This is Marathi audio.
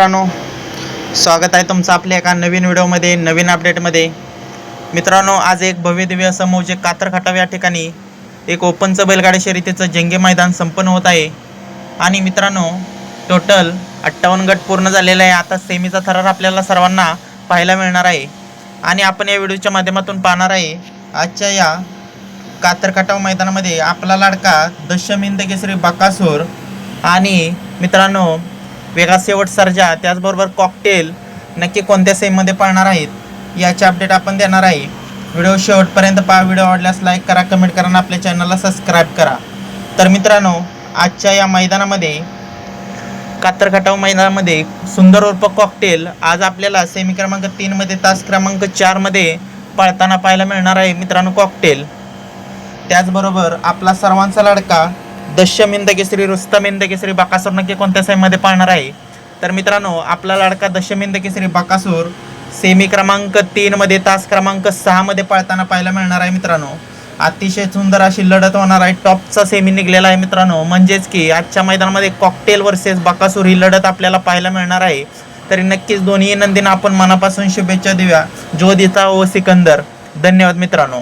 मित्रांनो स्वागत आहे तुमचं आपल्या एका नवीन व्हिडिओमध्ये नवीन अपडेटमध्ये मित्रांनो आज एक भव्यदिव्य असं मौजे कातर खटाव या ठिकाणी एक ओपनचं बैलगाडी शर्यतीचं जंगे मैदान संपन्न होत आहे. आणि मित्रांनो टोटल अठ्ठावन्न गट पूर्ण झालेला आहे. आता सेमीचा थरार आपल्याला सर्वांना पाहायला मिळणार आहे. आणि आपण या व्हिडिओच्या माध्यमातून पाहणार आहे आजच्या या कातर मैदानामध्ये आपला लाडका दशमिंद केसरी बकासूर आणि मित्रांनो वेगा शेवट सर्जा त्याचबरोबर कॉकटेल नक्की कोणत्या सेममध्ये पाळणार आहेत याचे अपडेट आपण देणार आहे. व्हिडिओ शेवटपर्यंत पहा व्हिडिओ आवडल्यास लाईक करा कमेंट करा आणि आपल्या चॅनलला सबस्क्राईब करा. तर मित्रांनो आजच्या या मैदानामध्ये कातरखटाव मैदानामध्ये सुंदर उर्फ कॉकटेल आज आपल्याला सेमी क्रमांक तीनमध्ये तास क्रमांक चारमध्ये पळताना पाहायला मिळणार आहे मित्रांनो कॉकटेल त्याचबरोबर आपला सर्वांचा लाडका दशम केसरी रुस्तम केसरी बाकासूर नक्की कोणत्या सेमीमध्ये पाळणार आहे? तर मित्रांनो आपला लाडका दशम केसरी बाकासूर सेमी क्रमांक तीनमध्ये तास क्रमांक सहामध्ये पळताना पाहायला मिळणार आहे मित्रांनो. अतिशय सुंदर अशी लढत होणार आहे. टॉपचा सेमी निघलेला आहे मित्रांनो. म्हणजेच की आजच्या मैदानामध्ये कॉकटेल वर्सेस बाकासूर ही लढत आपल्याला पाहायला मिळणार आहे. तरी नक्कीच दोन्ही नंदींना आपण मनापासून शुभेच्छा देऊया. जोदिता व सिकंदर. धन्यवाद मित्रांनो.